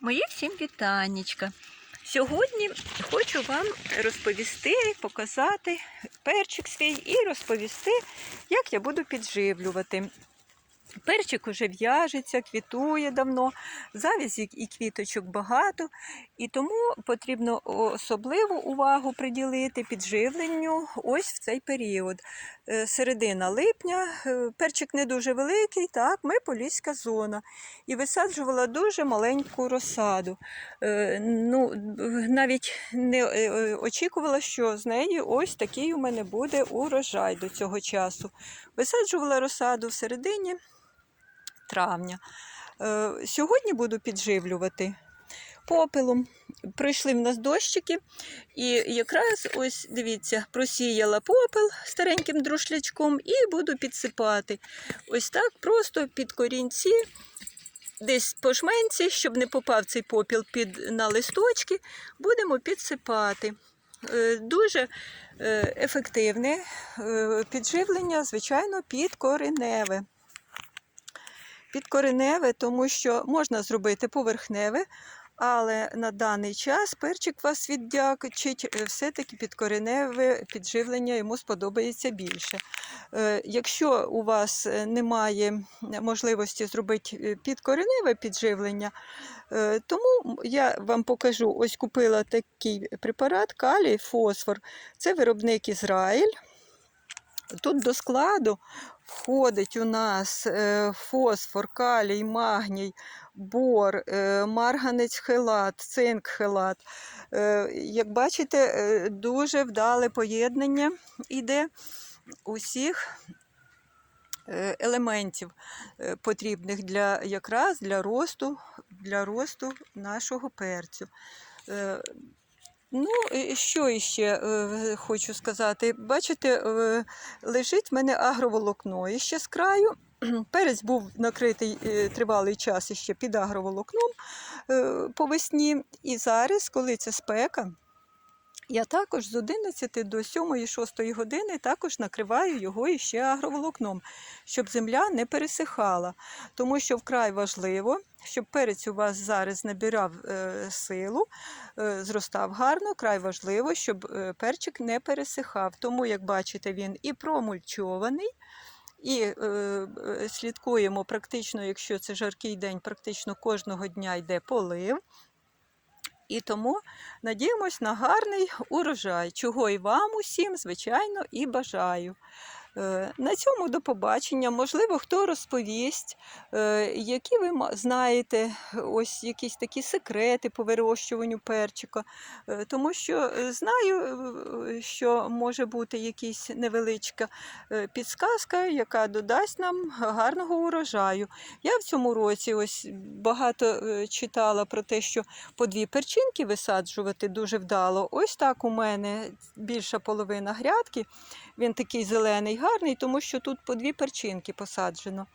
Мої всім вітаннячка. Сьогодні хочу вам розповісти, показати перчик свій і розповісти, як я буду підживлювати. Перчик уже в'яжеться, квітує давно, завязів і квіточок багато, і тому потрібно особливу увагу приділити підживленню ось в цей період. Е, Середина липня, е, перчик не дуже великий, так, ми поліська зона. І висаджувала дуже маленьку розсаду. Е, Ну, навіть не очікувала, що з неї ось такий у мене буде урожай до цього часу. Висаджувала розсаду в середині травня. Е, Сьогодні буду підживлювати попелом. Пройшли в нас дощики, і якраз ось дивіться, просіяла попел стареньким друшлячком і буду підсипати. Ось так просто під корінці, десь по шменці, щоб не попав цей попіл під, на листочки, будемо підсипати. Е, Дуже е, ефективне підживлення, звичайно, підкореневе підкореневе, тому що можна зробити поверхневе, але на даний час перчик вас віддячить, е, все-таки підкореневе підживлення йому сподобається більше. Е, Якщо у вас е, немає можливості зробити підкореневе підживлення, тому я вам покажу: ось купила такий препарат калій, фосфор. Це виробник Ізраїль. Тут до складу входить у нас е, фосфор, калій, магній, бор, е, марганець хелат, цинк хелат. Е, Як бачите, дуже вдале поєднання іде усіх елементів потрібних для якраз для росту, для росту нашого перцю. Ну, що іще е, хочу сказати? Бачите, е, лежить в мене агроволокно іще з краю. Перець був накритий е, тривалий час іще під агроволокном е, по весні. І зараз, коли це спека, я також з 11 до 7-6 години також накриваю його іще агроволокном, щоб земля не пересихала. Тому що вкрай важливо, щоб перець у вас зараз набирав е, силу, е, зростав гарно, край важливо, щоб е, перчик не пересихав. Тому, як бачите, він і промульчований. І е, е, слідкуємо практично, якщо це жаркий день, практично кожного дня йде полив. І тому надіємось на гарний урожай, чого і вам усім, звичайно, і бажаю. Е, На цьому до побачення. Можливо, хто розповість, е, які ви знаєте ось якісь такі секрети по вирощуванню перчика. Е, Тому що знаю, що може бути якась невеличка підсказка, яка додасть нам гарного урожаю. Я в цьому році ось багато читала про те, що по дві перчинки висаджувати дуже вдало. Ось так у мене більша половина грядки. Він такий зелений, гарний, тому що тут по дві перчинки посаджено.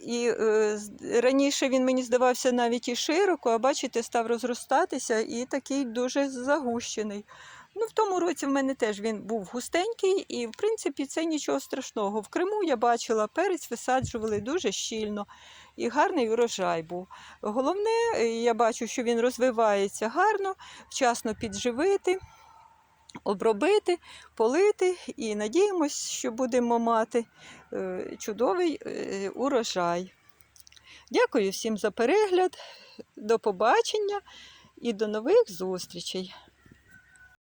І е, раніше він мені здавався навіть і широко, а бачите, став розростатися і такий дуже загущений. Ну, в тому році в мене теж він був густенький, і в принципі це нічого страшного. В Криму я бачила, перець висаджували дуже щільно і гарний урожай був. Головне, е, я бачу, що він розвивається гарно, вчасно підживити обробити, полити і надіємось, що будемо мати е, чудовий е, урожай. Дякую всім за перегляд, до побачення і до нових зустрічей!